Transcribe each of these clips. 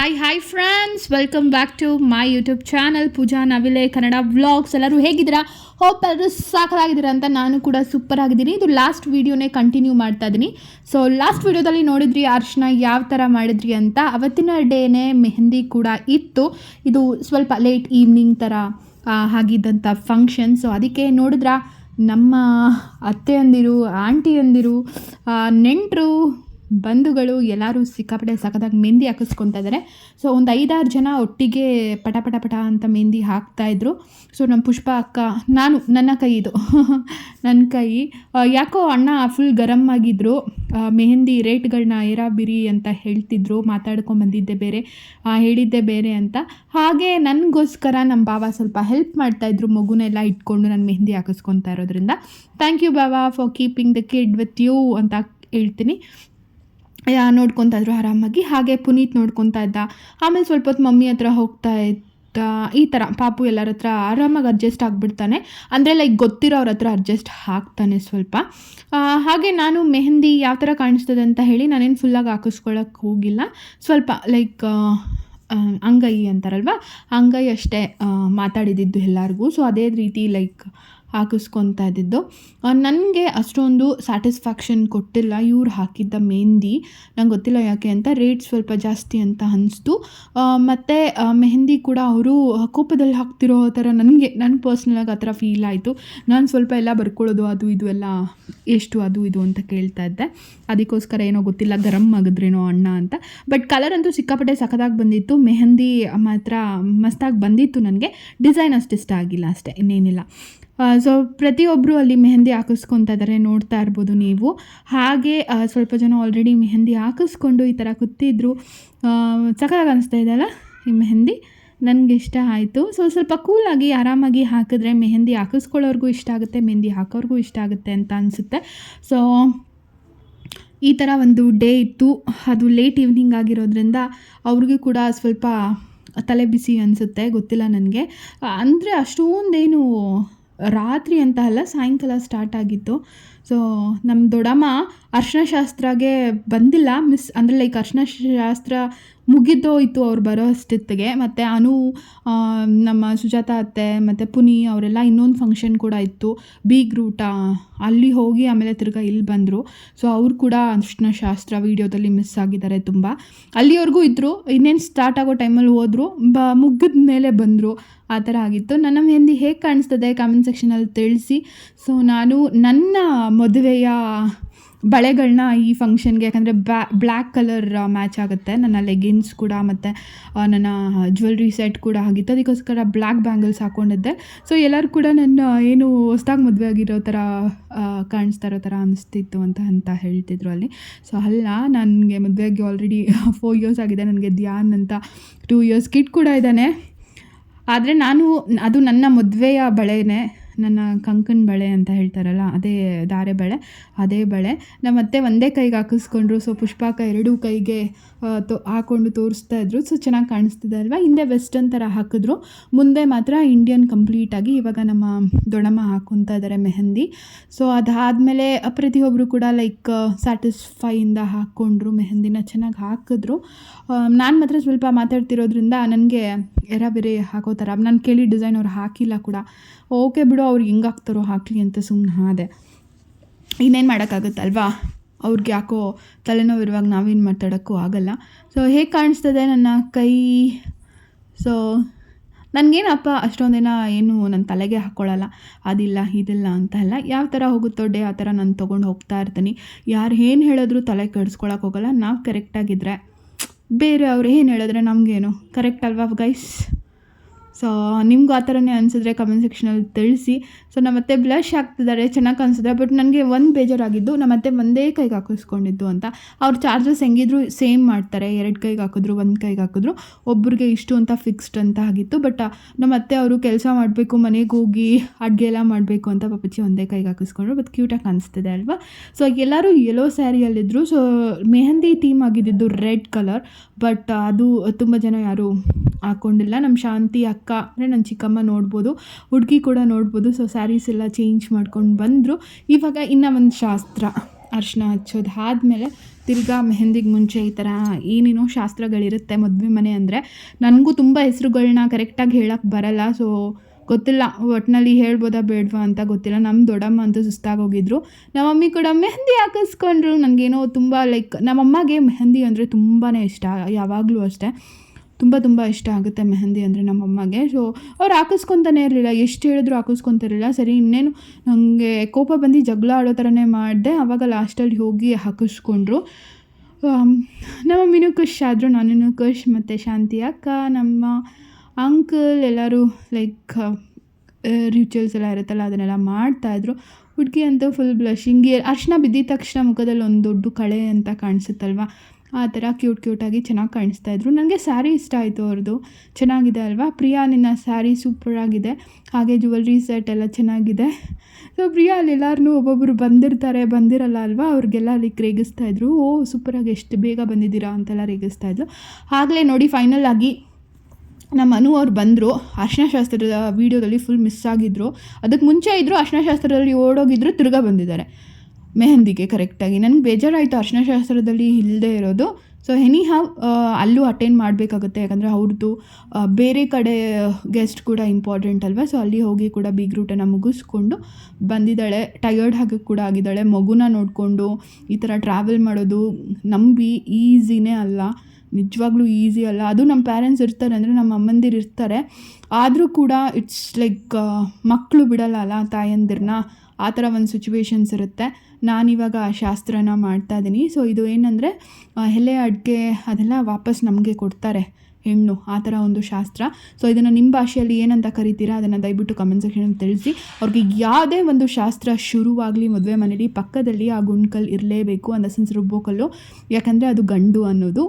Hi hi friends welcome back to my YouTube channel Pooja Navile Kannada vlogs ಎಲ್ಲರೂ ಹೇಗಿದ್ದೀರಾ? Hope ಎಲ್ಲರೂ ಸಾಕಾಗಿದ್ದೀರಾ ಅಂತ ನಾನು ಕೂಡ ಸೂಪರ್ ಆಗಿದ್ದೀನಿ. ಇದು ಲಾಸ್ಟ್ ವೀಡಿಯೋನೇ ಕಂಟಿನ್ಯೂ ಮಾಡ್ತಾ ಇದ್ದೀನಿ ಸೊ ಲಾಸ್ಟ್ ವೀಡಿಯೋದಲ್ಲಿ ನೋಡಿದ್ರಿ ಅರ್ಶನ ಯಾವ ಥರ ಮಾಡಿದ್ರಿ ಅಂತ. ಅವತ್ತಿನ ಡೇನೇ ಮೆಹಂದಿ ಕೂಡ ಇತ್ತು. ಇದು ಸ್ವಲ್ಪ ಲೇಟ್ ಈವ್ನಿಂಗ್ ಥರ ಆಗಿದ್ದಂಥ ಫಂಕ್ಷನ್ ಸೊ ಅದಕ್ಕೆ ನೋಡಿದ್ರ ನಮ್ಮ ಅತ್ತೆಯಂದಿರು ಆಂಟಿಯಂದಿರು ನೆಂಟರು ಬಂಧುಗಳು ಎಲ್ಲರೂ ಸಿಕ್ಕಾಪಟ್ಟೆ ಸಖತ್ತಾಗಿ ಮೆಹಂದಿ ಹಾಕಿಸ್ಕೊತಾ ಇದ್ದಾರೆ. ಸೊ ಒಂದು ಐದಾರು ಜನ ಒಟ್ಟಿಗೆ ಪಟ ಪಟ ಪಟ ಅಂತ ಮೆಹಂದಿ ಹಾಕ್ತಾಯಿದ್ರು ಸೊ ನಮ್ಮ ಪುಷ್ಪ ಅಕ್ಕ ನಾನು ನನ್ನ ಕೈ ಇದು. ನನ್ನ ಕೈ. ಯಾಕೋ ಅಣ್ಣ ಫುಲ್ ಗರಂ ಆಗಿದ್ರು. ಆ, ಮೆಹಂದಿ ರೇಟ್ಗಳನ್ನ ಏರಾಬಿರಿ ಅಂತ ಹೇಳ್ತಿದ್ರು. ಮಾತಾಡ್ಕೊಂಡು ಬಂದಿದ್ದೆ ಬೇರೆ. ಹೇಳಿದ್ದೆ ಬೇರೆ ಅಂತ. ಹಾಗೆ ನನಗೋಸ್ಕರ ನಮ್ಮ ಬಾವ ಸ್ವಲ್ಪ ಹೆಲ್ಪ್ ಮಾಡ್ತಾಯಿದ್ರು ಮಗುನೆಲ್ಲ ಇಟ್ಕೊಂಡು ನಾನು ಮೆಹಂದಿ ಹಾಕಿಸ್ಕೊತಾ ಇರೋದ್ರಿಂದ. Thank you Baba for keeping the kid with you ಅಂತ ಹೇಳ್ತೀನಿ. ನೋಡ್ಕೊತಾ ಇದ್ರು ಆರಾಮಾಗಿ. ಹಾಗೆ ಪುನೀತ್ ನೋಡ್ಕೊತಾ ಇದ್ದ. ಆಮೇಲೆ ಸ್ವಲ್ಪ ಹೊತ್ತು ಮಮ್ಮಿ ಹತ್ರ ಹೋಗ್ತಾ ಇದ್ದ. ಈ ಥರ ಪಾಪು ಎಲ್ಲರ ಹತ್ರ ಆರಾಮಾಗಿ ಅಡ್ಜಸ್ಟ್ ಆಗಿಬಿಡ್ತಾನೆ. ಅಂದರೆ ಲೈಕ್ ಗೊತ್ತಿರೋರ ಹತ್ರ ಅಡ್ಜಸ್ಟ್ ಆಗ್ತಾನೆ ಸ್ವಲ್ಪ. ಹಾಗೆ ನಾನು ಮೆಹಂದಿ ಯಾವ ಥರ ಕಾಣಿಸ್ತದೆ ಅಂತ ಹೇಳಿ ನಾನೇನು ಫುಲ್ಲಾಗಿ ಹಾಕಿಸ್ಕೊಳಕ್ಕೆ ಹೋಗಿಲ್ಲ. ಸ್ವಲ್ಪ ಲೈಕ್ ಅಂಗೈ ಅಂತಾರಲ್ವ? ಅಂಗೈ ಅಷ್ಟೇ ಮಾತಾಡಿದ್ದು ಎಲ್ಲರಿಗೂ. ಸೊ ಅದೇ ರೀತಿ ಲೈಕ್ ಹಾಕಿಸ್ಕೊತಾ ಇದ್ದಿದ್ದು. ನನಗೆ ಅಷ್ಟೊಂದು ಸ್ಯಾಟಿಸ್ಫ್ಯಾಕ್ಷನ್ ಕೊಟ್ಟಿಲ್ಲ. ಇವ್ರು ಹಾಕಿದ್ದ ಮೆಹಂದಿ. ನಂಗೆ ಗೊತ್ತಿಲ್ಲ ಯಾಕೆ ಅಂತ. ರೇಟ್ ಸ್ವಲ್ಪ ಜಾಸ್ತಿ ಅಂತ ಅನಿಸ್ತು. ಮತ್ತು ಮೆಹಂದಿ ಕೂಡ ಅವರು ಕೋಪದಲ್ಲಿ ಹಾಕ್ತಿರೋ ಥರ ನನಗೆ ನನ್ನ ಪರ್ಸ್ನಲಾಗಿ ಆ ಥರ ಫೀಲ್ ಆಯಿತು. ನಾನು ಸ್ವಲ್ಪ ಎಲ್ಲ ಬರ್ಕೊಳ್ಳೋದು, ಅದು, ಇದು ಎಲ್ಲ ಎಷ್ಟು, ಅದು, ಇದು ಅಂತ ಕೇಳ್ತಾ ಇದ್ದೆ. ಅದಕ್ಕೋಸ್ಕರ ಏನೋ ಗೊತ್ತಿಲ್ಲ, ಗರಂ ಆಗಿದ್ರೇನೋ ಅಣ್ಣ ಅಂತ. ಬಟ್ ಕಲರ್ ಅಂತೂ ಸಿಕ್ಕಾಪಟ್ಟೆ ಸಖತ್ತಾಗಿ ಬಂದಿತ್ತು. ಮೆಹಂದಿ ಮಾತ್ರ ಮಸ್ತಾಗಿ ಬಂದಿತ್ತು ನನಗೆ. ಡಿಸೈನ್ ಅಷ್ಟು ಇಷ್ಟ ಆಗಿಲ್ಲ ಅಷ್ಟೇ, ಇನ್ನೇನಿಲ್ಲ. ಸೊ ಪ್ರತಿಯೊಬ್ಬರು ಅಲ್ಲಿ ಮೆಹಂದಿ ಹಾಕಿಸ್ಕೊತಾ ಇದ್ದಾರೆ ನೋಡ್ತಾ ಇರ್ಬೋದು ನೀವು. ಹಾಗೆ ಸ್ವಲ್ಪ ಜನ ಆಲ್ರೆಡಿ ಮೆಹಂದಿ ಹಾಕಿಸ್ಕೊಂಡು ಈ ಥರ ಕೂತಿದ್ರು. ಸಖತ್ತಾಗಿ ಅನಿಸ್ತಾ ಇದೆಯಲ್ಲ ಈ ಮೆಹಂದಿ? ನನಗೆ ಇಷ್ಟ ಆಯಿತು. ಸೊ ಸ್ವಲ್ಪ ಕೂಲಾಗಿ ಆರಾಮಾಗಿ ಹಾಕಿದ್ರೆ ಮೆಹಂದಿ ಹಾಕಿಸ್ಕೊಳ್ಳೋರ್ಗೂ ಇಷ್ಟ ಆಗುತ್ತೆ, ಮೆಹಂದಿ ಹಾಕೋರ್ಗೂ ಇಷ್ಟ ಆಗುತ್ತೆ ಅಂತ ಅನಿಸುತ್ತೆ. ಸೊ ಈ ಥರ ಒಂದು ಡೇ ಇತ್ತು. ಅದು ಲೇಟ್ ಈವ್ನಿಂಗ್ ಆಗಿರೋದ್ರಿಂದ ಅವ್ರಿಗೂ ಕೂಡ ಸ್ವಲ್ಪ ತಲೆ ಬಿಸಿ ಅನಿಸುತ್ತೆ, ಗೊತ್ತಿಲ್ಲ ನನಗೆ. ಅಂದರೆ ಅಷ್ಟೊಂದೇನು ರಾತ್ರಿ ಅಂತ ಅಲ್ಲ, ಸಾಯಂಕಾಲ ಸ್ಟಾರ್ಟ್ ಆಗಿತ್ತು. ಸೊ ನಮ್ಮ ದೊಡ್ಡಮ್ಮ ಅರ್ಶಿನ ಶಾಸ್ತ್ರಗೆ ಬಂದಿಲ್ಲ. ಮಿಸ್ ಅಂದರೆ ಲೈಕ್ ಅರ್ಶಿನ ಶಾಸ್ತ್ರ ಮುಗಿದೋಯ್ತು ಅವ್ರು ಬರೋ ಅಷ್ಟಿತ್ತಿಗೆ. ಮತ್ತು ಅನು ನಮ್ಮ ಸುಜಾತ ಅತ್ತೆ, ಮತ್ತು ಪುನಿ ಅವರೆಲ್ಲ ಇನ್ನೊಂದು ಫಂಕ್ಷನ್ ಕೂಡ ಇತ್ತು ಬೀಗ್ರೂಟ ಅಲ್ಲಿ ಹೋಗಿ ಆಮೇಲೆ ತಿರ್ಗಾ ಇಲ್ಲಿ ಬಂದರು. ಸೊ ಅವ್ರು ಕೂಡ ಶಾಸ್ತ್ರ ವೀಡಿಯೋದಲ್ಲಿ ಮಿಸ್ ಆಗಿದ್ದಾರೆ ತುಂಬ. ಅಲ್ಲಿವರೆಗೂ ಇದ್ದರು ಇನ್ನೇನು ಸ್ಟಾರ್ಟ್ ಆಗೋ ಟೈಮಲ್ಲಿ ಹೋದರು, ಬ, ಮುಗಿದ ಮೇಲೆ ಬಂದರು. ಆ ಥರ ಆಗಿತ್ತು. ನನ್ನ ಮೆಹಂದಿ ಹೇಗೆ ಕಾಣಿಸ್ತದೆ ಕಾಮೆಂಟ್ ಸೆಕ್ಷನಲ್ಲಿ ತಿಳಿಸಿ. ಸೊ ನಾನು ನನ್ನ ಮದುವೆಯ ಬಳೆಗಳನ್ನ ಈ ಫಂಕ್ಷನ್ಗೆ ಯಾಕಂದರೆ ಬ್ಯಾ ಬ್ಲ್ಯಾಕ್ ಕಲರ್ ಮ್ಯಾಚ್ ಆಗುತ್ತೆ. ನನ್ನ ಲೆಗಿನ್ಸ್ ಕೂಡ ಮತ್ತು ನನ್ನ ಜ್ಯುವೆಲ್ರಿ ಸೆಟ್ ಕೂಡ ಆಗಿತ್ತು. ಅದಕ್ಕೋಸ್ಕರ ಬ್ಲ್ಯಾಕ್ ಬ್ಯಾಂಗಲ್ಸ್ ಹಾಕ್ಕೊಂಡಿದ್ದೆ ಸೊ ಎಲ್ಲರೂ ಕೂಡ ನನ್ನ ಏನು ಹೊಸ್ದಾಗಿ ಮದುವೆ ಆಗಿರೋ ಥರ ಕಾಣಿಸ್ತಾ ಇರೋ ಥರ ಅನಿಸ್ತಿತ್ತು ಅಂತ ಅಂತ ಹೇಳ್ತಿದ್ರು ಅಲ್ಲಿ. ಸೊ ಅಲ್ಲ, ನನಗೆ ಮದುವೆಗೆ ಆಲ್ರೆಡಿ ಫೋರ್ ಇಯರ್ಸ್ ಆಗಿದೆ. ನನಗೆ ಧ್ಯಾನ್ ಅಂತ ಟೂ ಇಯರ್ಸ್ ಕಿಟ್ ಕೂಡ ಇದ್ದಾನೆ. ಆದರೆ ನಾನು, ಅದು ನನ್ನ ಮದುವೆಯ ಬಳೆನೇ. ನನ್ನ ಕಂಕನ್ ಬಳೆ ಅಂತ ಹೇಳ್ತಾರಲ್ಲ, ಅದೇ ಧಾರೆ ಬಳೆ, ಅದೇ ಬಳೆ. ನಮ್ಮ ಅತ್ತೆ ಒಂದೇ ಕೈಗೆ ಹಾಕಿಸ್ಕೊಂಡ್ರು ಸೊ ಪುಷ್ಪಾಕ ಎರಡೂ ಕೈಗೆ ತೋ, ಹಾಕೊಂಡು ತೋರಿಸ್ತಾ ಇದ್ರು. ಸೊ ಚೆನ್ನಾಗಿ ಕಾಣಿಸ್ತಿದೆ ಅಲ್ವಾ? ಹಿಂದೆ ವೆಸ್ಟರ್ನ್ ಥರ ಹಾಕಿದ್ರು. ಮುಂದೆ ಮಾತ್ರ ಇಂಡಿಯನ್ ಕಂಪ್ಲೀಟಾಗಿ ಇವಾಗ ನಮ್ಮ ದೊಡಮ್ಮ ಹಾಕೊತಾ ಇದ್ದಾರೆ ಮೆಹಂದಿ. ಸೊ ಅದಾದಮೇಲೆ ಪ್ರತಿಯೊಬ್ಬರು ಕೂಡ ಲೈಕ್ ಸ್ಯಾಟಿಸ್ಫೈಯಿಂದ ಹಾಕ್ಕೊಂಡ್ರು ಮೆಹಂದಿನ, ಚೆನ್ನಾಗಿ ಹಾಕಿದ್ರು. ನಾನು ಮಾತ್ರ ಸ್ವಲ್ಪ ಮಾತಾಡ್ತಿರೋದ್ರಿಂದ ನನಗೆ ಎರ ಬೇರೆ ಹಾಕೋ ಥರ ನಾನು ಕೇಳಿ ಡಿಸೈನ್ ಅವ್ರು ಹಾಕಿಲ್ಲ ಕೂಡ. ಓಕೆ ಬಿಡು ಅವ್ರಿಗೆ ಹೆಂಗೆ ಹಾಕ್ತಾರೋ ಹಾಕಲಿ ಅಂತ ಸುಮ್ಮನೆ ಆದೆ ಇನ್ನೇನು ಮಾಡೋಕ್ಕಾಗುತ್ತಲ್ವಾ? ಅವ್ರಿಗೆ ಯಾಕೋ ತಲೆನೋವು ಇರುವಾಗ ನಾವೇನು ಮಾತಾಡೋಕ್ಕೂ ಆಗಲ್ಲ. ಸೊ ಹೇಗೆ ಕಾಣಿಸ್ತದೆ ನನ್ನ ಕೈ? ಸೊ ನನಗೇನಪ್ಪ ಅಷ್ಟೊಂದಿನ ಏನು ನನ್ನ ತಲೆಗೆ ಹಾಕ್ಕೊಳ್ಳಲ್ಲ ಅದಿಲ್ಲ, ಇದಿಲ್ಲ ಅಂತ ಅಲ್ಲ. ಯಾವ ಥರ ಹೋಗುತ್ತೋ ಡೇ, ಆ ಥರ ನಾನು ತೊಗೊಂಡು ಹೋಗ್ತಾ ಇರ್ತೀನಿ. ಯಾರು ಏನು ಹೇಳಿದ್ರು ತಲೆ ಕೆಡಿಸ್ಕೊಳಕ್ಕೆ ಹೋಗಲ್ಲ. ನಾವು ಕರೆಕ್ಟಾಗಿದ್ದರೆ ಬೇರೆ ಅವ್ರು ಏನು ಹೇಳಿದ್ರೆ ನಮಗೇನು? ಕರೆಕ್ಟ್ ಅಲ್ವಾ ಗೈಸ್ ಸೊ ನಿಮ್ಗೆ ಆ ಥರನೇ ಅನಿಸಿದ್ರೆ ಕಮೆಂಟ್ ಸೆಕ್ಷನಲ್ಲಿ ತಿಳಿಸಿ. ಸೊ ನಮ್ಮತ್ತೆ ಬ್ಲಷ್ ಹಾಕ್ತಿದ್ದಾರೆ, ಚೆನ್ನಾಗಿ ಕಾಣಿಸಿದ್ರೆ ಬಟ್ ನನಗೆ ಒಂದು ಬೇಜಾರಾಗಿದ್ದು ನಮ್ಮತ್ತೆ ಒಂದೇ ಕೈಗೆ ಹಾಕಿಸ್ಕೊಂಡಿದ್ದು ಅಂತ. ಅವ್ರ ಚಾರ್ಜಸ್ ಹೆಂಗಿದ್ರು ಸೇಮ್ ಮಾಡ್ತಾರೆ, ಎರಡು ಕೈಗೆ ಹಾಕಿದ್ರು, ಒಂದು ಕೈಗೆ ಹಾಕಿದ್ರು. ಒಬ್ರಿಗೆ ಇಷ್ಟು ಅಂತ ಫಿಕ್ಸ್ಡ್ ಅಂತ ಆಗಿತ್ತು ಬಟ್ ನಮ್ಮ ಅತ್ತೆ ಅವರು ಕೆಲಸ ಮಾಡಬೇಕು, ಮನೆಗೆ ಹೋಗಿ ಅಡುಗೆ ಎಲ್ಲ ಮಾಡಬೇಕು ಅಂತ ಪಾಪಚ್ಚಿ ಒಂದೇ ಕೈಗೆ ಹಾಕಿಸ್ಕೊಂಡ್ರು ಬಟ್ ಕ್ಯೂಟಾಗಿ ಕಾಣಿಸ್ತಿದೆ ಅಲ್ವಾ? ಸೊ ಎಲ್ಲರೂ ಯೆಲ್ಲೋ ಸ್ಯಾರಿಯಲ್ಲಿದ್ದರು ಸೊ ಮೆಹಂದಿ ಥೀಮ್ ಆಗಿದ್ದಿದ್ದು ರೆಡ್ ಕಲರ್ ಬಟ್ ಅದು ತುಂಬ ಜನ ಯಾರು ಹಾಕ್ಕೊಂಡಿಲ್ಲ ನಮ್ಮ ಶಾಂತಿ ಅಕ್ಕ ಅಂದರೆ ನನ್ನ ಚಿಕ್ಕಮ್ಮ ನೋಡ್ಬೋದು, ಹುಡುಗಿ ಕೂಡ ನೋಡ್ಬೋದು ಸೊ ಸ್ಯಾರೀಸ್ ಎಲ್ಲ ಚೇಂಜ್ ಮಾಡ್ಕೊಂಡು ಬಂದರು. ಇವಾಗ ಇನ್ನೂ ಒಂದು ಶಾಸ್ತ್ರ ಅರ್ಶಿನ ಹಚ್ಚೋದು ಆದಮೇಲೆ ತಿರ್ಗಾ ಮೆಹಂದಿಗೆ ಮುಂಚೆ ಈ ಥರ ಏನೇನೋ ಶಾಸ್ತ್ರಗಳಿರುತ್ತೆ ಮದುವೆ ಮನೆ ಅಂದರೆ, ನನಗೂ ತುಂಬ ಹೆಸರುಗಳನ್ನ ಕರೆಕ್ಟಾಗಿ ಹೇಳೋಕ್ಕೆ ಬರಲ್ಲ ಸೊ ಗೊತ್ತಿಲ್ಲ ಒಟ್ಟಿನಲ್ಲಿ ಹೇಳ್ಬೋದಾ ಬೇಡವಾ ಅಂತ ಗೊತ್ತಿಲ್ಲ. ನಮ್ಮ ದೊಡ್ಡಮ್ಮ ಅಂತೂ ಸುಸ್ತಾಗೋಗಿದ್ರು. ನಮ್ಮ ಮಮ್ಮಿ ಕೂಡ ಮೆಹಂದಿ ಹಾಕಿಸ್ಕೊಂಡ್ರು. ನನಗೇನೋ ತುಂಬ ಲೈಕ್ ನಮ್ಮಮ್ಮಗೆ ಮೆಹಂದಿ ಅಂದರೆ ತುಂಬಾ ಇಷ್ಟ, ಯಾವಾಗಲೂ ಅಷ್ಟೇ. ತುಂಬ ತುಂಬ ಇಷ್ಟ ಆಗುತ್ತೆ ಮೆಹಂದಿ ಅಂದರೆ ನಮ್ಮಮ್ಮಗೆ ಸೊ ಅವ್ರು ಹಾಕಿಸ್ಕೊತಾನೆ ಇರಲಿಲ್ಲ. ಎಷ್ಟು ಹೇಳಿದ್ರು ಹಾಕಿಸ್ಕೊತಿರಲಿಲ್ಲ. ಸರಿ, ಇನ್ನೇನು ನನಗೆ ಕೋಪ ಬಂದು ಜಗಳ ಆಡೋ ಥರನೇ ಮಾಡಿದೆ. ಆವಾಗ ಲಾಸ್ಟಲ್ಲಿ ಹೋಗಿ ಹಾಕಿಸ್ಕೊಂಡ್ರು. ನಮ್ಮ ಮಮ್ಮಿನೂ ಖುಷ್ ಆದರು, ನಾನೂ ಖುಷ್ ಮತ್ತು ಶಾಂತಿ ಅಕ್ಕ, ನಮ್ಮ ಅಂಕಲ್ ಎಲ್ಲರೂ ಲೈಕ್ ರಿಚುವಲ್ಸ್ ಎಲ್ಲ ಇರುತ್ತಲ್ಲ, ಅದನ್ನೆಲ್ಲ ಮಾಡ್ತಾಯಿದ್ರು ಹುಡುಗಿ ಅಂತೂ ಫುಲ್ ಬ್ಲಷಿಂಗ್ ಅರ್ಶಿನ ಬಿದ್ದಿದ ತಕ್ಷಣ ಮುಖದಲ್ಲಿ ಒಂದು ದೊಡ್ಡ ಕಳೆ ಅಂತ ಕಾಣಿಸುತ್ತಲ್ವ? ಆ ಥರ ಕ್ಯೂಟ್ ಕ್ಯೂಟಾಗಿ ಚೆನ್ನಾಗಿ ಕಾಣಿಸ್ತಾ ಇದ್ರು. ನನಗೆ ಸ್ಯಾರಿ ಇಷ್ಟ ಆಯಿತು ಅವ್ರದ್ದು ಚೆನ್ನಾಗಿದೆ ಅಲ್ವಾ? ಪ್ರಿಯಾ ನಿನ್ನ ಸ್ಯಾರಿ ಸೂಪರಾಗಿದೆ ಹಾಗೆ ಜುವೆಲ್ರಿ ಸೆಟ್ ಎಲ್ಲ ಚೆನ್ನಾಗಿದೆ. ಸೊ ಪ್ರಿಯಾ ಅಲ್ಲಿ ಎಲ್ಲರೂ ಒಬ್ಬೊಬ್ಬರು ಬಂದಿರ್ತಾರೆ, ಬಂದಿರಲ್ಲ ಅಲ್ವಾ? ಅವ್ರಿಗೆಲ್ಲ ಅಲ್ಲಿ ರೇಗಿಸ್ತಾ ಇದ್ರು. ಓ ಸೂಪರಾಗಿ ಎಷ್ಟು ಬೇಗ ಬಂದಿದ್ದೀರಾ ಅಂತೆಲ್ಲ ರೇಗಿಸ್ತಾ ಇದ್ರು. ಆಗಲೇ ನೋಡಿ ಫೈನಲ್ ಆಗಿ ನಮ್ಮ ಅನು ಅವ್ರು ಬಂದರು. ಅರ್ಶನಶಾಸ್ತ್ರದ ವೀಡಿಯೋದಲ್ಲಿ ಫುಲ್ ಮಿಸ್ ಆಗಿದ್ರು. ಅದಕ್ಕೆ ಮುಂಚೆ ಇದ್ದರು ಅರ್ಶನಶಾಸ್ತ್ರದಲ್ಲಿ ಓಡೋಗಿದ್ರು, ತಿರ್ಗಾ ಬಂದಿದ್ದಾರೆ. ಮೆಹಂದಿಗೆ ಕರೆಕ್ಟಾಗಿ ನನಗೆ ಬೇಜಾರಾಯಿತು ಅರ್ಶನಶಾಸ್ತ್ರದಲ್ಲಿ ಇಲ್ಲದೆ ಇರೋದು. ಸೊ ಎನಿ ಹಾವ್ ಅಲ್ಲೂ ಅಟೆಂಡ್ ಮಾಡಬೇಕಾಗುತ್ತೆ. ಯಾಕಂದರೆ ಅವ್ರದ್ದು ಬೇರೆ ಕಡೆ ಗೆಸ್ಟ್ ಕೂಡ ಇಂಪಾರ್ಟೆಂಟ್ ಅಲ್ವಾ? ಸೊ ಅಲ್ಲಿ ಹೋಗಿ ಕೂಡ ಬಿಗ್ ರೂಟನ್ನು ಮುಗಿಸ್ಕೊಂಡು ಬಂದಿದ್ದಾಳೆ. ಟಯರ್ಡ್ ಹಾಗೆ ಕೂಡ ಆಗಿದ್ದಾಳೆ. ಮಗುನ ನೋಡಿಕೊಂಡು ಈ ಥರ ಟ್ರಾವೆಲ್ ಮಾಡೋದು ನಂಬಿ ಈಸಿನೇ ಅಲ್ಲ. ನಿಜವಾಗ್ಲೂ ಈಸಿ ಅಲ್ಲ. ಅದು ನಮ್ಮ ಪ್ಯಾರೆಂಟ್ಸ್ ಇರ್ತಾರೆ ಅಂದರೆ ನಮ್ಮ ಅಮ್ಮಂದಿರು ಇರ್ತಾರೆ. ಆದರೂ ಕೂಡ ಇಟ್ಸ್ ಲೈಕ್ ಮಕ್ಕಳು ಬಿಡಲ್ಲ ಅಲ್ಲ ತಾಯಂದಿರನ್ನ ಆ ಥರ ಒಂದು ಸಿಚುವೇಶನ್ಸ್ ಇರುತ್ತೆ. ನಾನಿವಾಗ ಆ ಶಾಸ್ತ್ರನ ಮಾಡ್ತಾ ಇದ್ದೀನಿ ಸೊ ಇದು ಏನಂದರೆ ಎಲೆ ಅಡಿಕೆ ಅದೆಲ್ಲ ವಾಪಸ್ ನಮಗೆ ಕೊಡ್ತಾರೆ ಹೆಣ್ಣು, ಆ ಥರ ಒಂದು ಶಾಸ್ತ್ರ. ಸೊ ಇದನ್ನು ನಿಮ್ಮ ಭಾಷೆಯಲ್ಲಿ ಏನಂತ ಕರಿತೀರಾ, ಅದನ್ನು ದಯವಿಟ್ಟು ಕಮೆಂಟ್ ಸೆಕ್ಷನಲ್ಲಿ ತಿಳಿಸಿ. ಅವ್ರಿಗೆ ಯಾವುದೇ ಒಂದು ಶಾಸ್ತ್ರ ಶುರುವಾಗಲಿ, ಮದುವೆ ಮನೇಲಿ ಪಕ್ಕದಲ್ಲಿ ಆ ಗುಂಡ್ಕಲ್ ಇರಲೇಬೇಕು ಅಂದ ಸೆನ್ಸ್ ರುಬ್ಬೋಕಲ್ಲು. ಯಾಕಂದರೆ ಅದು ಗಂಡು ಅನ್ನೋದು.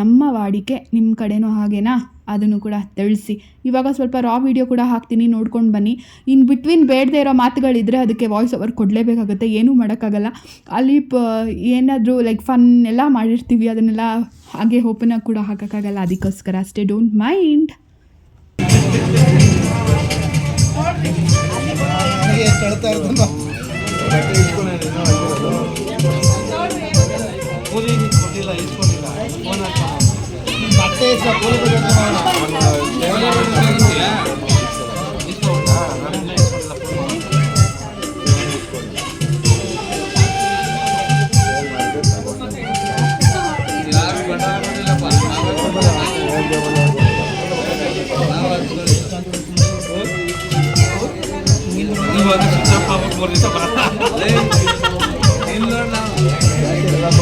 ನಮ್ಮ ವಾಡಿಕೆ ನಿಮ್ಮ ಕಡೆಯೂ ಹಾಗೇನಾ? ಅದನ್ನು ಕೂಡ ತಿಳಿಸಿ. ಇವಾಗ ಸ್ವಲ್ಪ ರಾ ವಿಡಿಯೋ ಕೂಡ ಹಾಕ್ತೀನಿ, ನೋಡ್ಕೊಂಡು ಬನ್ನಿ. ಇನ್ ಬಿಟ್ವೀನ್ ಬೇಡದೇ ಇರೋ ಮಾತುಗಳಿದ್ರೆ ಅದಕ್ಕೆ ವಾಯ್ಸ್ ಓವರ್ ಕೊಡಲೇಬೇಕಾಗುತ್ತೆ, ಏನೂ ಮಾಡೋಕ್ಕಾಗಲ್ಲ. ಅಲ್ಲಿ ಪ, ಏನಾದರೂ ಲೈಕ್ ಫನ್ ಎಲ್ಲ ಮಾಡಿರ್ತೀವಿ, ಅದನ್ನೆಲ್ಲ ಹಾಗೆ ಓಪನಾಗಿ ಕೂಡ ಹಾಕೋಕ್ಕಾಗಲ್ಲ. ಅದಕ್ಕೋಸ್ಕರ ಅಷ್ಟೇ ಡೋಂಟ್ ಮೈಂಡ್ ನನಗೆ Ini bagus sudah pamit murni sama ಬಗ್ಗೆ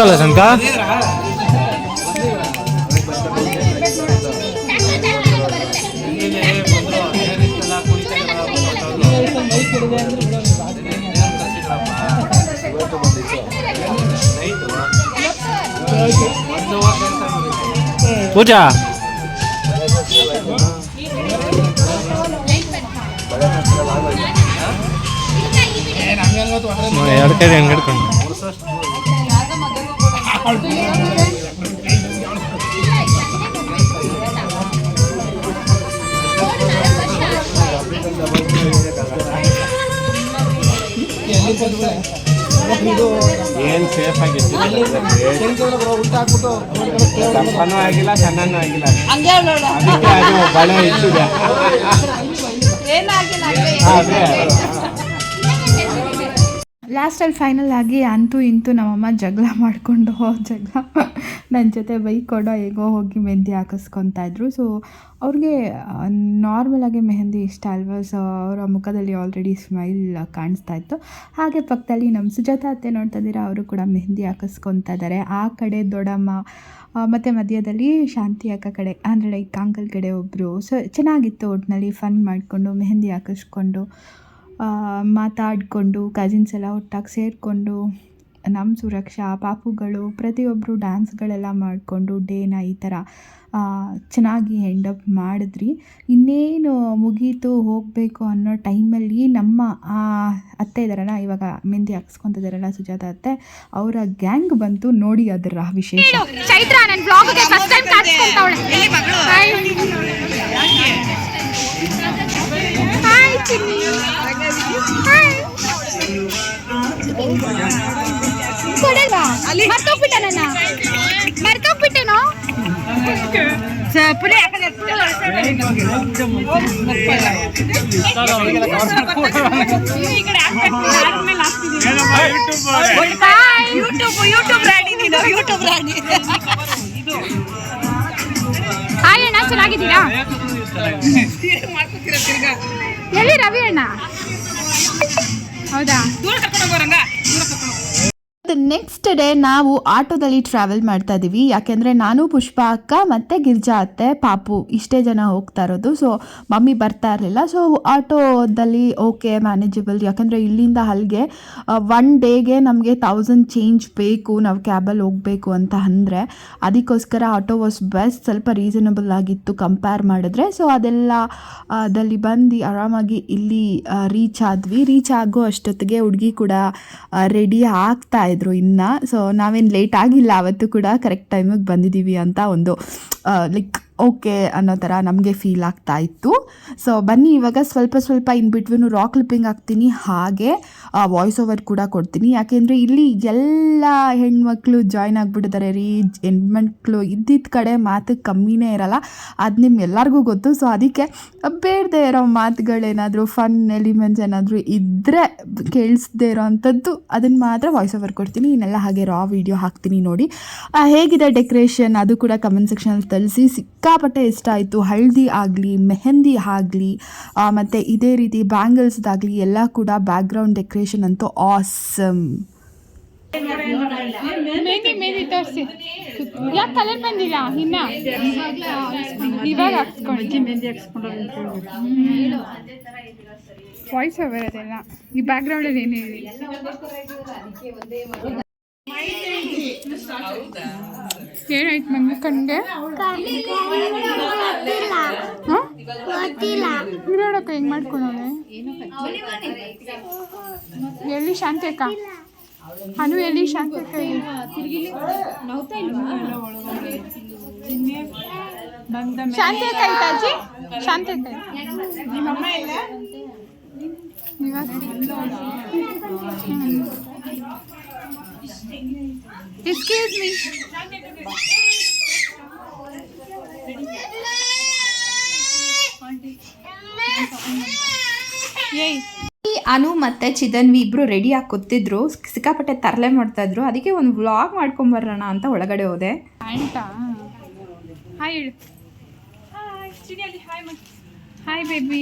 ಯೋಚ್ನೆ Pooja. ಎರಡು ಕೈ ಹೆಂಗೆ ಹಿಡ್ಕೊಂಡು. ಎಲ್ಲಿ ಏನು ಸೇಫ್ ಆಗಿತ್ತು ದಪ್ಪನೂ ಆಗಿಲ್ಲ ಸಣ್ಣನೂ ಆಗಿಲ್ಲ. ಅದಕ್ಕೆ ಅದು ಬಳೆ ಇಟ್ಟಿದೆ. ಲಾಸ್ಟಲ್ಲಿ ಫೈನಲ್ ಆಗಿ ಅಂತೂ ಇಂತೂ ನಮ್ಮಮ್ಮ ಜಗಳ ಮಾಡಿಕೊಂಡು ಜಗಳ. ನನ್ನ ಜೊತೆ ಬೈಕ್ ಕೊಡೋ ಹೇಗೋ ಹೋಗಿ ಮೆಹಂದಿ ಹಾಕಿಸ್ಕೊತಾ ಇದ್ರು. ಸೊ ಅವ್ರಿಗೆ ನಾರ್ಮಲಾಗಿ ಮೆಹಂದಿ ಇಷ್ಟ ಅಲ್ವಾ? ಸೊ ಅವರ ಮುಖದಲ್ಲಿ ಆಲ್ರೆಡಿ ಸ್ಮೈಲ್ ಕಾಣಿಸ್ತಾ ಇತ್ತು. ಹಾಗೆ ಪಕ್ಕದಲ್ಲಿ ನಮ್ಮ ಸುಜಾತ ಅತ್ತೆ ನೋಡ್ತಾ ಇದ್ದೀರಾ? ಅವರು ಕೂಡ ಮೆಹಂದಿ ಹಾಕಿಸ್ಕೊತಾ ಇದ್ದಾರೆ. ಆ ಕಡೆ ದೊಡ್ಡಮ್ಮ ಮತ್ತು ಮಧ್ಯದಲ್ಲಿ ಶಾಂತಿ ಅಕ್ಕ ಕಡೆ, ಅಂದರೆ ಲೈಕ್ ಅಂಕಲ್ ಕಡೆ ಒಬ್ಬರು ಸೊ ಚೆನ್ನಾಗಿತ್ತು ಒಟ್ಟಿನಲ್ಲಿ ಫನ್ ಮಾಡಿಕೊಂಡು, ಮೆಹಂದಿ ಹಾಕಿಸ್ಕೊಂಡು ಮಾತಾಡಿಕೊಂಡು ಕಸಿನ್ಸ್ ಎಲ್ಲ ಒಟ್ಟಾಗಿ ಸೇರಿಕೊಂಡು. ನಮ್ಮ ಸುರಕ್ಷಾ ಪಾಪುಗಳು ಪ್ರತಿಯೊಬ್ಬರು ಡ್ಯಾನ್ಸ್ಗಳೆಲ್ಲ ಮಾಡಿಕೊಂಡು ಡೇನ ಈ ಥರ ಆ, ಚೆನ್ನಾಗಿ ಅಪ್ ಮಾಡಿದ್ರಿ. ಇನ್ನೇನು ಮುಗೀತು ಹೋಗಬೇಕು ಅನ್ನೋ ಟೈಮಲ್ಲಿ ನಮ್ಮ ಆ ಅತ್ತೆ ಇದ್ದಾರಲ್ಲ ಇವಾಗ ಮೆಹಂದಿ ಹಾಕ್ಸ್ಕೊತಿದ್ದಾರಲ್ಲ ಸುಜಾತ ಅತ್ತೆ ಅವರ ಗ್ಯಾಂಗ್ ಬಂತು ನೋಡಿ ಅದರ ವಿಶೇಷ ಚೈತ್ರ ನನ್ನ ಬ್ಲಾಗ್ಗೆ ಫಸ್ಟ್ ಟೈಮ್ ಕಾಣಿಸ್ಕೊಂತವಳೆ ಹಾಯ್ ಹಾಯ್ ಚಿನ್ನಿ ಹಾಯ್ ಕೊಡಲ್ವಾ ಮರ್ತೋಗ್ಬಿಟ್ಟೆ ನನ್ನ ಮರ್ತೋಗ್ಬಿಟ್ಟೆನೋ ಪುಡಿ ಯೂಟ್ಯೂಬ್ ಯೂಟ್ಯೂಬ್ ರಾಣಿ ನೀನು ಯೂಟ್ಯೂಬ್ ರಾಣಿ ಹಾಯ್ ಅಣ್ಣ ಚೆನ್ನಾಗಿದ್ದೀರಾ ಎಲ್ಲಿ ರವಿ ಅಣ್ಣ ಹೌದಾ ನೆಕ್ಸ್ಟ್ ಡೇ ನಾವು ಆಟೋದಲ್ಲಿ ಟ್ರಾವೆಲ್ ಮಾಡ್ತಾ ಇದ್ದೀವಿ. ಯಾಕೆಂದರೆ ನಾನು ಪುಷ್ಪ ಅಕ್ಕ ಮತ್ತು ಗಿರ್ಜಾ ಅತ್ತೆ, ಪಾಪು ಇಷ್ಟೇ ಜನ ಹೋಗ್ತಾ ಇರೋದು. ಸೊ ಮಮ್ಮಿ ಬರ್ತಾ ಇರಲಿಲ್ಲ. ಸೊ ಆಟೋದಲ್ಲಿ ಓಕೆ ಮ್ಯಾನೇಜಬಲ್ ಯಾಕಂದರೆ ಇಲ್ಲಿಂದ ಅಲ್ಲಿಗೆ ಒನ್ ಡೇಗೆ ನಮಗೆ ತೌಸಂಡ್ ಚೇಂಜ್ ಬೇಕು. ನಾವು ಕ್ಯಾಬಲ್ಲಿ ಹೋಗಬೇಕು ಅಂತ ಅಂದರೆ, ಅದಕ್ಕೋಸ್ಕರ ಆಟೋ ವಾಸ್ ಬೆಸ್ಟ್ ಸ್ವಲ್ಪ ರೀಸನಬಲ್ ಆಗಿತ್ತು ಕಂಪೇರ್ ಮಾಡಿದ್ರೆ. ಸೊ ಅದೆಲ್ಲ ಅದಲ್ಲಿ ಬಂದು ಆರಾಮಾಗಿ ಇಲ್ಲಿ ರೀಚ್ ಆದ್ವಿ. ರೀಚ್ ಆಗೋ ಅಷ್ಟೊತ್ತಿಗೆ ಹುಡುಗಿ ಕೂಡ ರೆಡಿ ಆಗ್ತಾ ಇದ್ರು ಇನ್ನು. ಸೊ ನಾವೇನು ಲೇಟ್ ಆಗಿಲ್ಲ ಅವತ್ತು ಕೂಡ ಕರೆಕ್ಟ್ ಟೈಮಿಗೆ ಬಂದಿದ್ದೀವಿ ಅಂತ ಒಂದು ಲೈಕ್ ಓಕೆ ಅನ್ನೋ ಥರ ನಮಗೆ ಫೀಲ್ ಆಗ್ತಾ ಇತ್ತು. ಸೊ ಬನ್ನಿ, ಇವಾಗ ಸ್ವಲ್ಪ ಸ್ವಲ್ಪ ಇನ್ ಬಿಟ್ವೀನು ರಾಕ್ ಕ್ಲಿಪ್ಪಿಂಗ್ ಹಾಕ್ತೀನಿ. ಹಾಗೆ ವಾಯ್ಸ್ ಓವರ್ ಕೂಡ ಕೊಡ್ತೀನಿ. ಯಾಕೆಂದರೆ ಇಲ್ಲಿ ಎಲ್ಲ ಹೆಣ್ಮಕ್ಳು ಜಾಯ್ನ್ ಆಗಿಬಿಟ್ಟಿದ್ದಾರೆ. ರೀ ಹೆಣ್ಮಕ್ಳು ಇದ್ದಿದ್ದ ಕಡೆ ಮಾತು ಕಮ್ಮಿನೇ ಇರಲ್ಲ. ಅದು ನಿಮ್ಮ ಎಲ್ಲರಿಗೂ ಗೊತ್ತು. ಸೊ ಅದಕ್ಕೆ ಬೇಡದೆ ಇರೋ ಮಾತುಗಳೇನಾದರೂ ಫನ್ ಎಲಿಮೆಂಟ್ಸ್ ಏನಾದರೂ ಇದ್ದರೆ ಕೇಳಿಸ್ದೇ ಇರೋ ಅಂಥದ್ದು ಅದನ್ನು ಮಾತ್ರ ವಾಯ್ಸ್ ಓವರ್ ಕೊಡ್ತೀನಿ. ಇನ್ನೆಲ್ಲ ಹಾಗೆ ರಾ ವಿಡಿಯೋ ಹಾಕ್ತೀನಿ ನೋಡಿ. ಹೇಗಿದೆ ಡೆಕೋರೇಷನ್ ಅದು ಕೂಡ ಕಮೆಂಟ್ ಸೆಕ್ಷನಲ್ಲಿ ತಿಳಿಸಿ. ಸಿಕ್ಕಾಪಟ್ಟೆ ಇಷ್ಟ ಆಯಿತು. ಹಳದಿ ಆಗಲಿ ಮೆಹಂದಿ ಆಗಲಿ ಮತ್ತು ಇದೇ ರೀತಿ ಬ್ಯಾಂಗಲ್ಸ್ದಾಗಲಿ ಎಲ್ಲ ಕೂಡ ಬ್ಯಾಕ್ಗ್ರೌಂಡ್ ಡೆಕೋರೇಷನ್ ಅಂತೂ ಆಸಮ್ ಮೆಹಂದಿ ಮೆಹಂದಿ ತೋರಿಸಿ. ಯಾಕೆ ಕಲರ್ ಬಂದಿಲ್ಲ? ಇನ್ನ? ಇವಾಗ ಹಾಕ್ಸ್ಕೊಂಡು ಮೆಹಂದಿ ವಾಯ್ಸ್ ಓವರ್ ಅದೆಲ್ಲ. ಈ ಬ್ಯಾಕ್ಗ್ರೌಂಡಲ್ಲಿ ಏನು ಹೇಳಿ ಏನಾಯ್ತು ಮಮ್ಮಿ ಕಣ್ಗೆ? ನೋಡಕ್ಕ ಹೆಂಗ್ ಮಾಡ್ಕೊಳೋಣ ಎಲ್ಲಿ ಶಾಂತಿ ಅಕ್ಕ ಅನು ಎಲ್ಲಿ ಶಾಂತಿ ಅಕ್ಕ ಶಾಂತಿ ಅಕ್ಕ ಶಾಂತಿ ಅಕ್ಕ ಎಕ್ಸ್ಕ್ಯೂಸ್ ಮೀ ಏಯ್ ಅನು ಮತ್ತು ಚಿದನ್ವಿ ಇಬ್ಬರು ರೆಡಿ ಆಗಿ ಕೂತಿದ್ರು. ಸಿಕ್ಕಾಪಟ್ಟೆ ತರಲೆ ಮಾಡ್ತಾಯಿದ್ರು ಅದಕ್ಕೆ ಒಂದು ವ್ಲಾಗ್ ಮಾಡ್ಕೊಂಬರೋಣ ಅಂತ ಒಳಗಡೆ ಹೋದೆ. ಹಾಯ್ ಹೇಳು. ಹಾಯ್ ಬೇಬಿ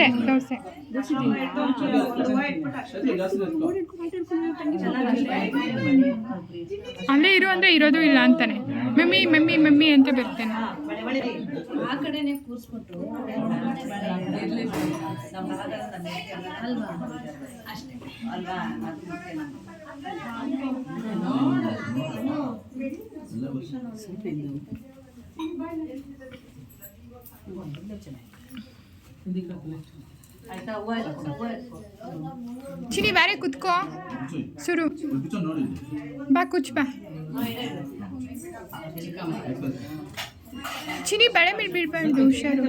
ಏನ್ ದೋಸೆ ಅಲ್ಲೇ ಇರು ಅಂದ್ರೆ ಇರೋದು ಇಲ್ಲ ಅಂತಾನೆ ಮಮ್ಮಿ ಮಮ್ಮಿ ಮಮ್ಮಿ ಅಂತ ಬರ್ತೇನೆ ಚಿನಿ ಬೇರೆ ಕುತ್ಕೋ. ಸುರು ಬಾ ಕುಚ್ ಬಾ. ಚಿನಿ ಬೆಳೆ ಮೇಲೆ ಬೀಳ್ಬಾರ್ದು ಹುಷಾರು.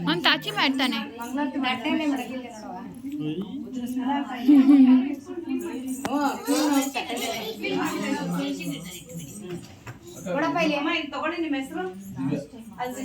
ಅವ್ನು ತಾಚಿ ಮಾಡ್ತಾನೆ ಕೊಡಪ್ಪ ಅಮ್ಮ ಇಲ್ಲಿ ತಗೊಳ್ಳಿ ನಿಮ್ಮ ಹೆಸರು ಅಲ್ಲಿ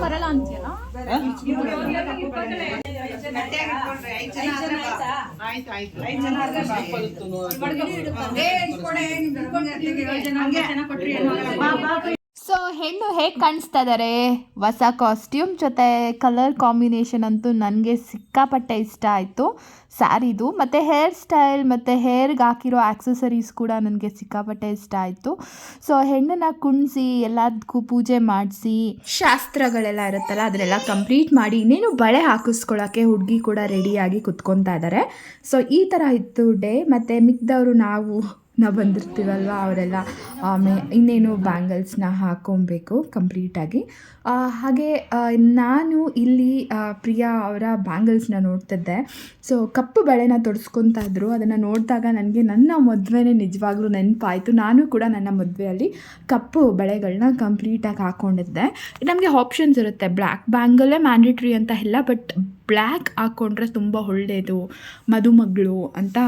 ಬರಲ್ಲ ಅಂತೀಯಲ್ಲ ಆಯ್ತು ಆಯ್ತು ಹೆಣ್ಣು ಹೇಗೆ ಕಾಣಿಸ್ತಾ ಇದ್ದಾರೆ ಹೊಸ ಕಾಸ್ಟ್ಯೂಮ್ ಜೊತೆ ಕಲರ್ ಕಾಂಬಿನೇಷನ್ ಅಂತೂ ನನಗೆ ಸಿಕ್ಕಾಪಟ್ಟೆ ಇಷ್ಟ ಆಯಿತು. ಸ್ಯಾರಿದು ಮತ್ತು ಹೇರ್ ಸ್ಟೈಲ್ ಮತ್ತು ಹೇರ್ಗೆ ಹಾಕಿರೋ ಆಕ್ಸೆಸರೀಸ್ ಕೂಡ ನನಗೆ ಸಿಕ್ಕಾಪಟ್ಟೆ ಇಷ್ಟ ಆಯಿತು. ಸೊ ಹೆಣ್ಣನ್ನು ಕುಣಿಸಿ ಎಲ್ಲದಕ್ಕೂ ಪೂಜೆ ಮಾಡಿಸಿ, ಶಾಸ್ತ್ರಗಳೆಲ್ಲ ಇರುತ್ತಲ್ಲ, ಅದನ್ನೆಲ್ಲ ಕಂಪ್ಲೀಟ್ ಮಾಡಿ ಇನ್ನೇನು ಬಳೆ ಹಾಕಿಸ್ಕೊಳ್ಳೋಕ್ಕೆ ಹುಡುಗಿ ಕೂಡ ರೆಡಿಯಾಗಿ ಕುತ್ಕೊತಾ ಇದ್ದಾರೆ ಸೊ ಈ ಥರ ಇತ್ತು ಡೇ ಮತ್ತು ಮಿಕ್ಕದವರು ನಾವು ನಾವು ಬಂದಿರ್ತೀವಲ್ವ ಅವರೆಲ್ಲ? ಆಮೇ ಇನ್ನೇನು ಬ್ಯಾಂಗಲ್ಸ್ನ ಹಾಕೊಬೇಕು ಕಂಪ್ಲೀಟಾಗಿ ಹಾಗೆ ನಾನು ಇಲ್ಲಿ ಪ್ರಿಯಾ ಅವರ ಬ್ಯಾಂಗಲ್ಸ್ನ ನೋಡ್ತಿದ್ದೆ. ಸೊ ಕಪ್ಪು ಬಳೆನ ತೊಡಸ್ಕೊತಾ ಇದ್ರು ಅದನ್ನು ನೋಡಿದಾಗ ನನಗೆ ನನ್ನ ಮದುವೆನೇ ನಿಜವಾಗ್ಲೂ ನೆನಪಾಯಿತು. ನಾನು ಕೂಡ ನನ್ನ ಮದುವೆಯಲ್ಲಿ ಕಪ್ಪು ಬಳೆಗಳನ್ನ ಕಂಪ್ಲೀಟಾಗಿ ಹಾಕ್ಕೊಂಡಿದ್ದೆ ನಮಗೆ ಆಪ್ಷನ್ಸ್ ಇರುತ್ತೆ. ಬ್ಲ್ಯಾಕ್ ಬ್ಯಾಂಗಲೇ ಮ್ಯಾಂಡೇಟ್ರಿ ಅಂತ ಇಲ್ಲ ಬಟ್ ಬ್ಲ್ಯಾಕ್ ಹಾಕ್ಕೊಂಡ್ರೆ ತುಂಬ ಒಳ್ಳೆಯದು ಮದುಮಗಳು ಅಂತ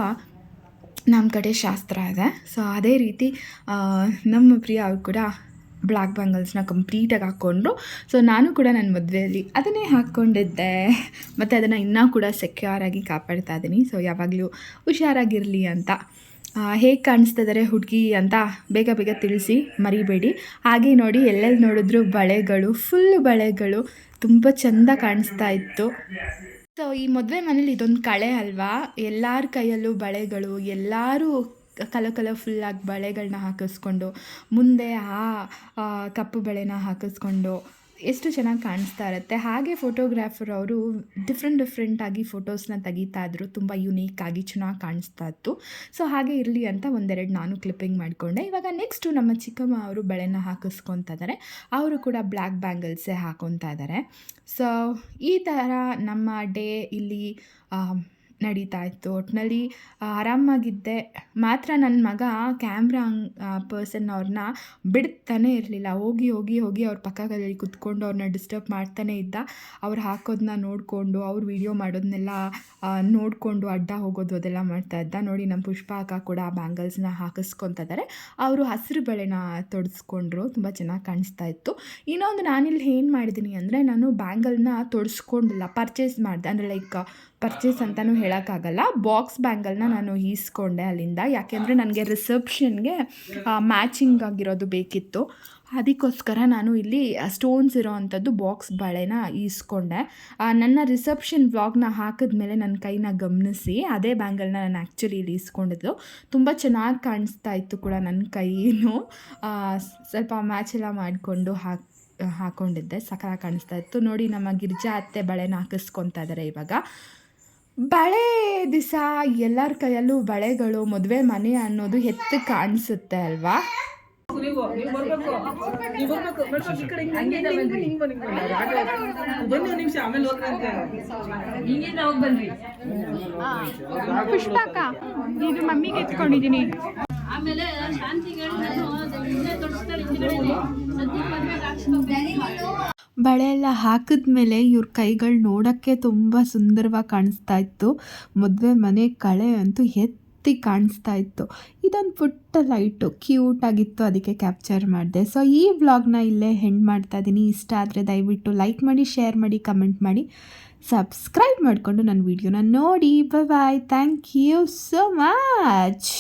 ನಮ್ಮ ಕಡೆ ಶಾಸ್ತ್ರ ಇದೆ. ಸೊ ಅದೇ ರೀತಿ ನಮ್ಮ ಪ್ರಿಯ ಅವ್ರು ಕೂಡ ಬ್ಲ್ಯಾಕ್ ಬ್ಯಾಂಗಲ್ಸ್ನ ಕಂಪ್ಲೀಟಾಗಿ ಹಾಕ್ಕೊಂಡ್ರು. ಸೊ ನಾನು ಕೂಡ ನನ್ನ ಮದುವೆಯಲ್ಲಿ ಅದನ್ನೇ ಹಾಕ್ಕೊಂಡಿದ್ದೆ. ಮತ್ತು ಅದನ್ನು ಇನ್ನೂ ಕೂಡ ಸೆಕ್ಯೂರಾಗಿ ಕಾಪಾಡ್ತಾ ಇದ್ದೀನಿ ಸೊ ಯಾವಾಗಲೂ ಹುಷಾರಾಗಿರಲಿ ಅಂತ. ಹೇಗೆ ಕಾಣಿಸ್ತಾ ಇದ್ದಾರೆ ಹುಡುಗಿ ಅಂತ ಬೇಗ ಬೇಗ ತಿಳಿಸಿ ಮರಿಬೇಡಿ. ಹಾಗೆ ನೋಡಿ ಎಲ್ಲೆಲ್ಲಿ ನೋಡಿದ್ರು ಬಳೆಗಳು ಫುಲ್ಲು ಬಳೆಗಳು, ತುಂಬ ಚೆಂದ ಕಾಣಿಸ್ತಾ ಇತ್ತು. ಸೊ ಈ ಮದುವೆ ಮನೇಲಿ ಇದೊಂದು ಕಳೆ ಅಲ್ವಾ? ಎಲ್ಲರ ಕೈಯಲ್ಲೂ ಬಳೆಗಳು ಎಲ್ಲರೂ ಕಲ ಕಲರ್ಫುಲ್ಲಾಗಿ ಬಳೆಗಳನ್ನ ಹಾಕಿಸ್ಕೊಂಡು ಮುಂದೆ ಆ, ಕಪ್ಪು ಬಳೆನ ಹಾಕಿಸ್ಕೊಂಡು ಎಷ್ಟು ಚೆನ್ನಾಗಿ ಕಾಣಿಸ್ತಾ ಇರುತ್ತೆ. ಹಾಗೆ ಫೋಟೋಗ್ರಾಫರ್ ಅವರು ಡಿಫ್ರೆಂಟ್ ಡಿಫ್ರೆಂಟಾಗಿ ಫೋಟೋಸ್ನ ತೆಗಿತಾ ಇದ್ರು. ತುಂಬ ಆಗಿ ಚೆನ್ನಾಗಿ ಕಾಣಿಸ್ತಾ ಇತ್ತು. ಸೊ ಹಾಗೆ ಇರಲಿ ಅಂತ ಒಂದೆರಡು ನಾನು ಕ್ಲಿಪ್ಪಿಂಗ್ ಮಾಡಿಕೊಂಡೆ. ಇವಾಗ ನೆಕ್ಸ್ಟು ನಮ್ಮ ಚಿಕ್ಕಮ್ಮ ಅವರು ಬಳೆನ ಹಾಕಿಸ್ಕೊತಾ ಇದ್ದಾರೆ ಅವರು ಕೂಡ ಬ್ಲ್ಯಾಕ್ ಬ್ಯಾಂಗಲ್ಸೇ ಹಾಕೊತಾ ಇದ್ದಾರೆ ಸೊ ಈ ಥರ ನಮ್ಮ ಡೇ ಇಲ್ಲಿ ನಡೀತಾ ಇತ್ತು. ಒಟ್ಟಿನಲ್ಲಿ ಆರಾಮಾಗಿದ್ದೆ. ಮಾತ್ರ ನನ್ನ ಮಗ ಕ್ಯಾಮ್ರಾ ಪರ್ಸನ್ ಅವ್ರನ್ನ ಬಿಡ್ತಾನೆ ಇರಲಿಲ್ಲ. ಹೋಗಿ ಹೋಗಿ ಹೋಗಿ ಅವ್ರ ಪಕ್ಕದಲ್ಲಿ ಕುತ್ಕೊಂಡು ಅವ್ರನ್ನ ಡಿಸ್ಟರ್ಬ್ ಮಾಡ್ತಾನೆ ಇದ್ದ. ಅವ್ರು ಹಾಕೋದನ್ನ ನೋಡಿಕೊಂಡು, ಅವ್ರು ವೀಡಿಯೋ ಮಾಡೋದನ್ನೆಲ್ಲ ನೋಡಿಕೊಂಡು ಅಡ್ಡ ಹೋಗೋದು ಅದೆಲ್ಲ ಮಾಡ್ತಾ ಇದ್ದ. ನೋಡಿ ನಮ್ಮ ಪುಷ್ಪ ಅಕ್ಕ ಕೂಡ ಆ ಬ್ಯಾಂಗಲ್ಸ್ನ ಹಾಕಿಸ್ಕೊತಿದ್ದಾರೆ ಅವರು ಹಸಿರು ಬೆಳೆನ ತೊಡಸ್ಕೊಂಡ್ರು. ತುಂಬ ಚೆನ್ನಾಗಿ ಕಾಣಿಸ್ತಾ ಇತ್ತು. ಇನ್ನೊಂದು ನಾನಿಲ್ಲಿ ಏನು ಮಾಡಿದ್ದೀನಿ ಅಂದರೆ, ನಾನು ಬ್ಯಾಂಗಲ್ನ ತೊಡಸ್ಕೊಂಡಿಲ್ಲ. ಪರ್ಚೇಸ್ ಮಾಡಿದೆ. ಅಂದರೆ ಲೈಕ್ ಪರ್ಚೇಸ್ ಅಂತಲೂ ಹೇಳೋಕ್ಕಾಗಲ್ಲ. ಬಾಕ್ಸ್ ಬ್ಯಾಂಗಲ್ನ ನಾನು ಈಸ್ಕೊಂಡೆ ಅಲ್ಲಿಂದ. ಯಾಕೆಂದರೆ ನನಗೆ ರಿಸೆಪ್ಷನ್ಗೆ ಮ್ಯಾಚಿಂಗ್ ಆಗಿರೋದು ಬೇಕಿತ್ತು. ಅದಕ್ಕೋಸ್ಕರ ನಾನು ಇಲ್ಲಿ ಸ್ಟೋನ್ಸ್ ಇರೋ ಅಂಥದ್ದು ಬಾಕ್ಸ್ ಬಳೆನ ಈಸ್ಕೊಂಡೆ. ನನ್ನ ರಿಸೆಪ್ಷನ್ ವ್ಲಾಗ್ನ ಹಾಕಿದ್ಮೇಲೆ ನನ್ನ ಕೈನ ಗಮನಿಸಿ, ಅದೇ ಬ್ಯಾಂಗಲ್ನ ನಾನು ಆ್ಯಕ್ಚುಲಿ ಇಲ್ಲಿ ಈಸ್ಕೊಂಡಿದ್ದು. ತುಂಬ ಚೆನ್ನಾಗಿ ಕಾಣಿಸ್ತಾ ಇತ್ತು ಕೂಡ ನನ್ನ ಕೈಯೂ ಸ್ವಲ್ಪ ಮ್ಯಾಚ್ ಎಲ್ಲ ಮಾಡಿಕೊಂಡು ಹಾಕಿ ಹಾಕ್ಕೊಂಡಿದ್ದೆ ಸಖತ್ತಾಗಿ ಕಾಣಿಸ್ತಾ ಇತ್ತು. ನೋಡಿ ನಮ್ಮ ಗಿರ್ಜಾ ಅತ್ತೆ ಬಳೆನ ಹಾಕಿಸ್ಕೊತಾ ಇದ್ದಾರೆ ಇವಾಗ. ಬಳೆ ದಿವಸ ಎಲ್ಲರ ಕೈಯಲ್ಲೂ ಬಳೆಗಳು ಮದುವೆ ಮನೆ ಅನ್ನೋದು ಎತ್ತು ಕಾಣಿಸುತ್ತೆ ಅಲ್ವಾ? ಬನ್ನಿ. ನಿಮಿಷ ಆಮೇಲೆ ಹೋಗ್ರಂತೆ ಪುಷ್ಪಕ್ಕ ಇದು ಮಮ್ಮಿಗೆ ಎತ್ಕೊಂಡಿದ್ದೀನಿ. ಬಳೆ ಎಲ್ಲ ಹಾಕಿದ್ಮೇಲೆ ಇವ್ರ ಕೈಗಳು ನೋಡೋಕ್ಕೆ ತುಂಬ ಸುಂದರವಾಗಿ ಕಾಣಿಸ್ತಾ ಇತ್ತು. ಮದುವೆ ಮನೆ ಕಳೆ ಅಂತೂ ಎತ್ತಿ ಕಾಣಿಸ್ತಾ ಇತ್ತು. ಇದೊಂದು ಪುಟ್ಟ ಲೈಟು ಕ್ಯೂಟಾಗಿತ್ತು ಅದಕ್ಕೆ ಕ್ಯಾಪ್ಚರ್ ಮಾಡಿದೆ. ಸೊ, ಈ ವ್ಲಾಗ್ನ ಇಲ್ಲೇ ಹೆಂಡ್ ಮಾಡ್ತಾ ಇದ್ದೀನಿ ಇಷ್ಟ ಆದರೆ ದಯವಿಟ್ಟು ಲೈಕ್ ಮಾಡಿ, ಶೇರ್ ಮಾಡಿ, ಕಮೆಂಟ್ ಮಾಡಿ. ಸಬ್ಸ್ಕ್ರೈಬ್ ಮಾಡಿಕೊಂಡು ನನ್ನ ವೀಡಿಯೋನ ನೋಡಿ. Bye. Thank you so much.